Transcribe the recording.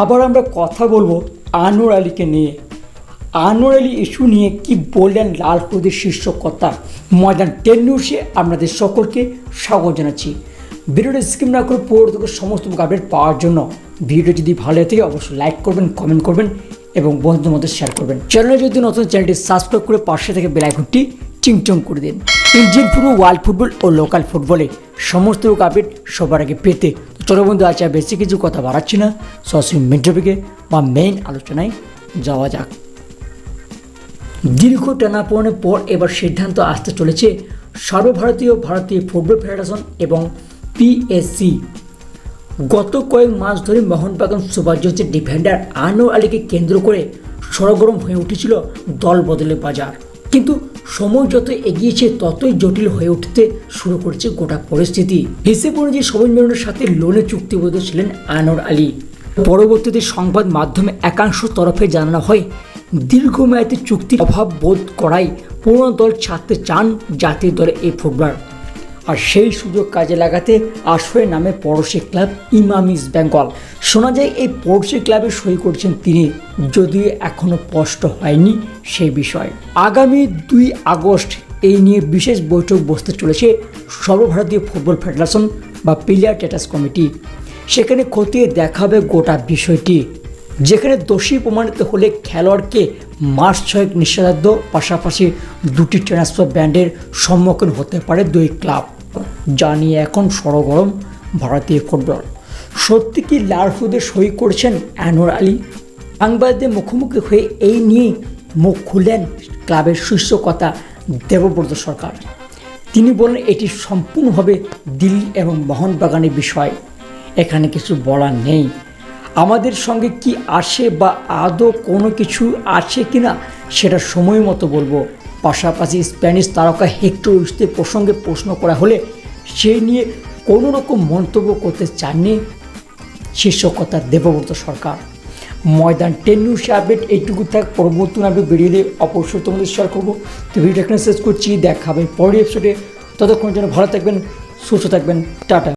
আবার আমরা কথা বলব আনোয়ার আলীকে নিয়ে। আনোয়ার আলী ইস্যু নিয়ে কি বললেন লাল প্রদের শীর্ষকর্তা? ময়দান টেন আপনাদের সকলকে স্বাগত জানাচ্ছি। ভিডিওটা স্কিপ না করে থেকে সমস্ত আপডেট পাওয়ার জন্য। ভিডিও যদি ভালো থাকে অবশ্যই লাইক করবেন, কমেন্ট করবেন এবং বন্ধুদের মধ্যে শেয়ার করবেন। চ্যানেলে যদি নতুন চ্যানেলটি সাবস্ক্রাইব করে পাশে থেকে বেলাইকনটি চিংচং করে দিন। ইন্ডিয়ান ফুটবল ওয়ার্ল্ড ফুটবল ও লোকাল ফুটবলে সমস্ত আপডেট সবার আগে পেতে চলো বন্ধু আজ আর বেশি কিছু কথা বাড়াচ্ছি না। সরাসরি মেন টপিকে বা মেইন আলোচনায় যাওয়া যাক। দীর্ঘ টানাপোড়েনের পর এবার সিদ্ধান্ত আসতে চলেছে সর্বভারতীয় ভারতীয় ফুটবল ফেডারেশন এবং পিএসসি গত কয়েক মাস ধরে মোহনবাগান সুপারজন্সের ডিফেন্ডার আনোয়ার আলীকে কেন্দ্র করে সরগরম হয়ে উঠেছিল দল বদলের বাজার। কিন্তু সময় যত এগিয়েছে, ততই জটিল হয়ে উঠতে শুরু করেছে গোটা পরিস্থিতি। হিসেব অনুযায়ী সবুজ মেরনের সাথে লোনে চুক্তিবদ্ধ ছিলেন আনোয়ার আলী। পরবর্তীতে সংবাদ মাধ্যমে একাংশ তরফে জানানো হয়, দীর্ঘমেয়াদী চুক্তির অভাব বোধ করায় পুরোনো দল ছাড়তে চান জাতীয় দলে এই ফুটবলার। আর সেই সুযোগ কাজে লাগাতে আসরে নামে পড়োশি ক্লাব ইমাম ইস্ট বেঙ্গল। শোনা যায়, এই পড়োশি ক্লাবে সই করছেন তিনি, যদিও এখনও স্পষ্ট হয়নি সেই বিষয়। আগামী দুই আগস্ট এই নিয়ে বিশেষ বৈঠক বসতে চলেছে সর্বভারতীয় ফুটবল ফেডারেশন বা প্লেয়ার স্ট্যাটাস কমিটি। সেখানে খতিয়ে দেখাবে গোটা বিষয়টি। যেখানে দোষী প্রমাণিত হলে খেলোয়াড়কে মাস ছয়েক নিষেধাজ্ঞ পাশাপাশি দুটি ট্রান্সফার ব্যান্ডের সম্মুখীন হতে পারে দুই ক্লাব। যা নিয়ে এখন সরগরম ভারতীয় ফুটবল। সত্যি কি লাল লারফুদে সই করছেন অ্যানোয়ার আলী? সাংবাদিকদের মুখোমুখি হয়ে এই নিয়ে মুখ খুললেন ক্লাবের শীর্ষকতা দেবব্রত সরকার। তিনি বলেন, এটি সম্পূর্ণভাবে দিল্লি এবং মোহনবাগানের বিষয়। এখানে কিছু বলার নেই। আমাদের সঙ্গে কি আসে বা আদৌ কোনো কিছু আছে কি না সেটা সময় মতো বলব। পাশাপাশি স্প্যানিশ তারকা হেক্টর উইস্তের প্রসঙ্গে প্রশ্ন করা হলে সেই নিয়ে কোনো রকম মন্তব্য করতে চাননি শীর্ষকতা Debabrata Sarkar. Maidan ten news update এইটুকু থাক, পরবর্তী আপডেট বেরিয়ে দিয়ে অবশ্যই তোমাদের শেয়ার করব। তো ভিডিও এখানে শেষ করছি দেখাবে পরের এপিসোডে ততক্ষণ যেন ভালো থাকবেন, সুস্থ থাকবেন, টাটা।